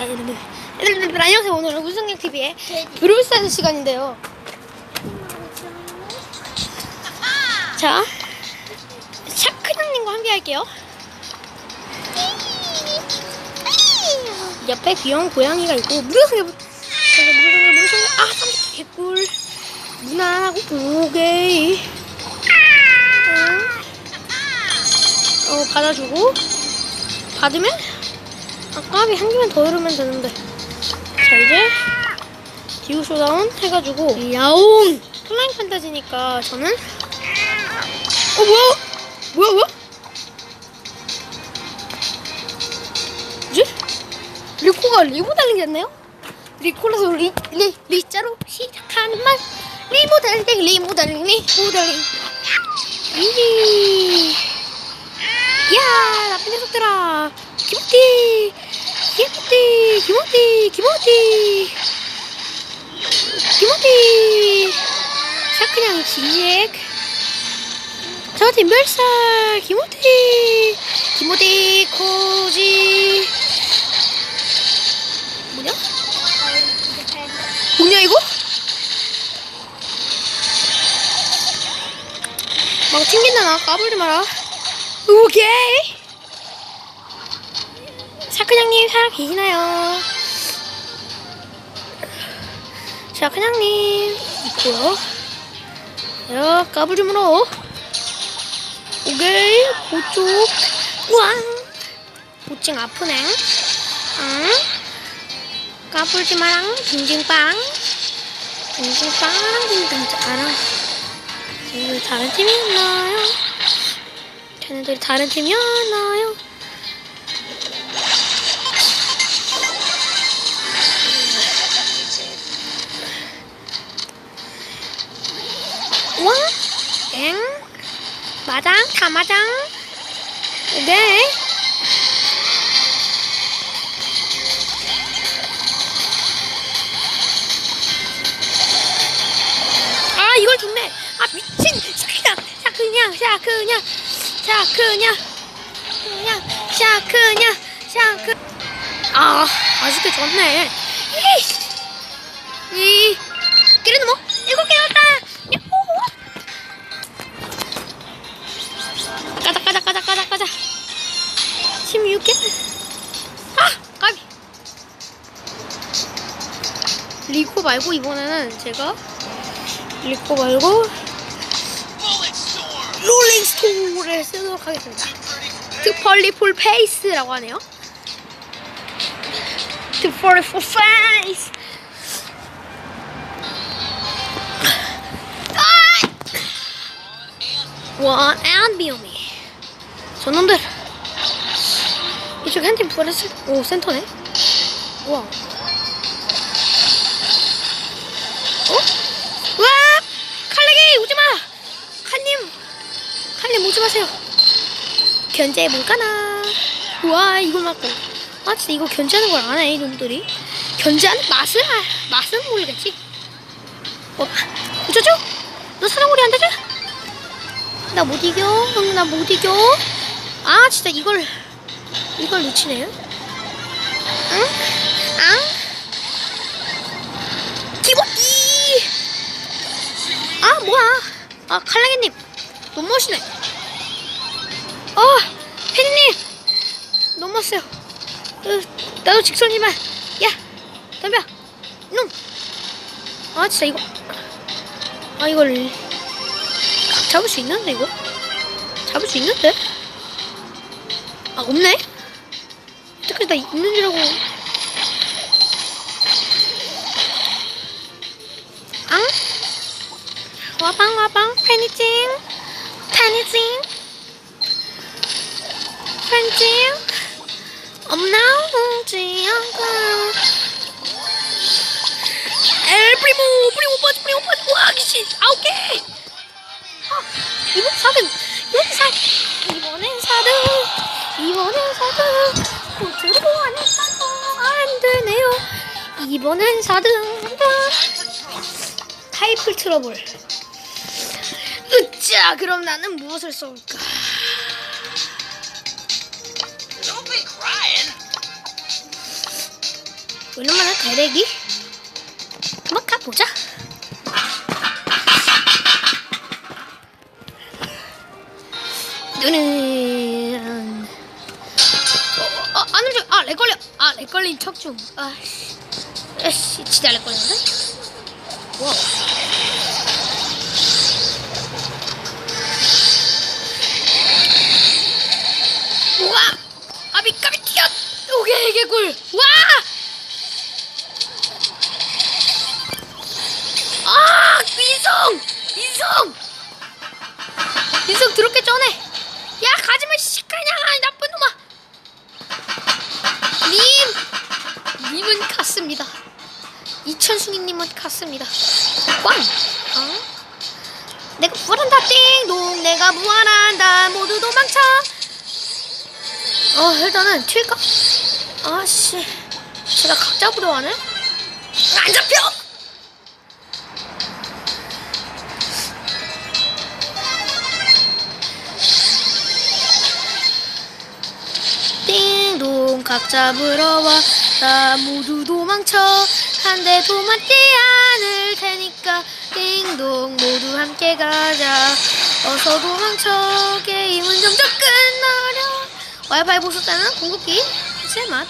안녕하세요. 오늘은 우승경 TV의 브롤스타즈 시간인데요. 자, 샤크장님과 함께 할게요. 옆에 귀여운 고양이가 있고 아 30개 개꿀. 무난하고 오케이 어 받아주고. 받으면 아 까비 한 개만 더 이러면 되는데. 자 이제 디우 쇼다운 해가지고 야옹! 플라잉 판타지니까 저는 어 뭐야? 뭐야 뭐야? 뭐지? 리코가 리모델링 됐네요? 리코라서 리, 리, 리자로 시작하는 말. 리모델링 리모델링 리모델링 이야 나쁜 녀석들아. 기모티 기모티 기모티 기모티 기모티 샤크냥 지액. 저한테 멸살 기모티 기모티 코지. 뭐냐? 뭐냐 이거? 막 튕긴다 나 까불지 마라. 오케이 샤크냥님 살아 계시나요? 샤크냥님 있고요. 야 까불지 마라 오케이 그쪽. 우왕. 보칭 아프네. 응? 까불지 마랑 징징빵. 징징빵 징징빵 쟤네들 다른 팀이었나요? 쟤네들이 다른 팀이었나요? 마장? 다 마장? 네. 아 이걸 죽네. 아 미친. 샤크냥, 샤크냥, 샤크냥, 샤크냥, 그냥, 샤크냥, 샤크. 아 아쉽게 졌네. 이씨. 이 그래도 뭐 일곱 개 났다. 가자 가자 가자 가자 가자. 16개. 아 까비. 리코 말고 이번에는 제가 리코 말고 롤링스톤을 쓰도록 하겠습니다. 트펄리 풀 페이스라고 하네요. 트펄리 풀 페이스. 원 and 비오미. 저놈들. 이쪽 한 팀 부활했을 오 센터네. 우와. 어? 와! 칼레기 오지 마. 칼님. 칼님 오지 마세요. 견제해 볼까나. 우와 이걸 맞고. 아 진짜 이거 견제하는 걸 아네 이놈들이. 견제하는 맛을 알. 맛은 모르겠지. 어? 어쩌죠? 너안 되지? 나 못 이겨. 응, 나 못 이겨. 아, 진짜 이걸, 이걸 놓치네. 응? 앙? 기본기! 아, 뭐야. 아, 칼라게님. 너무 멋있네. 어, 팬님. 너무 멋있어요. 으, 나도 직선이만. 야, 덤벼. 놈. 아, 진짜 이거. 아, 이걸. 잡을 수 있는데 이거? 잡을 수 있는데? 아 없네? 어떻게 나 있는 줄 알고. 앙? 와방 와방. 페니찡 페니찡 페니찡 없나 오지 않고 엘 프리모 프리모 빠지 프리모 빠지 와 귀신. 아홉 개 이번 4등 이번 4 이번엔 4등 이번엔 4등. 고트로 안 했어도 안 되네요. 이번엔 4등. 타이플 트러블. 으짜 그럼 나는 무엇을 crying. 오랜만에 대대기? 한번 가보자. 눈은 렉 걸려. 아 렉 걸린 척중 아씨 진짜 렉 걸렸네? 와. 우와! 아비 까비 튀어! 오케이 개꿀. 와! 아, 민성! 민성! 민성 더럽게 쩌네. 야, 가지마, 시카냐, 이나쁜 놈아. 님! 님은 갔습니다. 이천숭이님은 갔습니다. 꽝! 어? 내가 부활한다, 띵동! 내가 부활한다, 모두 도망쳐! 어, 일단은 튈까? 아씨. 제가 각 잡으려 하네? 안 잡혀! 띵동 각 잡으러 와 나 모두 도망쳐 한 대도 맞지 않을 테니까. 띵동 모두 함께 가자. 어서 도망쳐. 게임은 점점 끝나려. 와이파이 보셨다는 궁극기 제맛.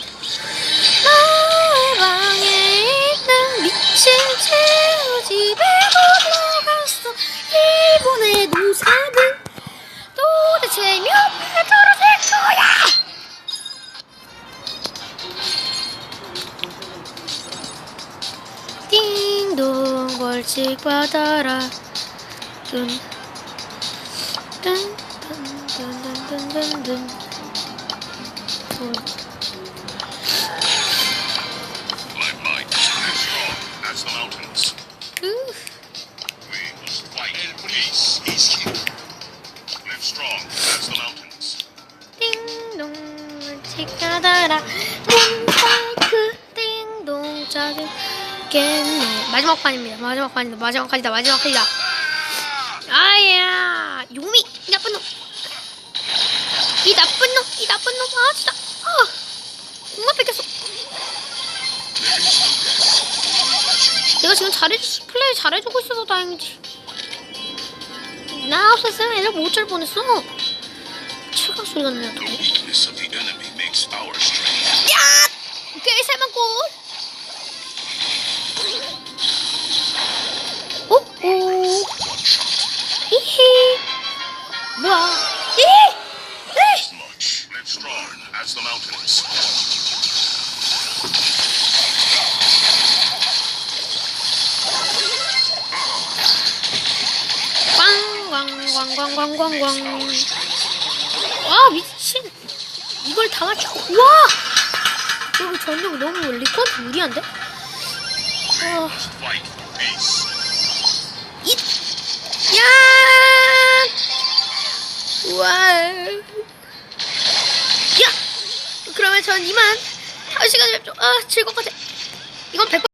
나의 방에 있는 미친 채우 집에 건너갔어. 일본의 노사들 도대체 몇 메터 벌칙 받아라. 둔 둔둔둔둔둔둔 띵동 벌칙 받아라. 띵동 증 겠네 마지막 판입니다 마지막 판이다 마지막 판이다 마지막 판이다 아야 요미 이 나쁜 놈 이 나쁜 놈, 이 나쁜 놈, 아 진짜, 아, 공만 뺏겼어. 내가 지금 잘해 플레이 잘해주고 있어서 다행이지. 나 없었으면 애들 못잘 뻔했어. 최강 소리가 나냐 strength. 야! 오케이 세만 골. 오. 히히. 뭐야? 히. 광광광광광광광 와 미친 이걸 다 맞춰 와 이거 전력 너무 리콘 무리한데 와 야. 와. 야. 그러면 전 이만 다음 시간에 뵙죠. 아, 즐거울 것 같아. 이건 100%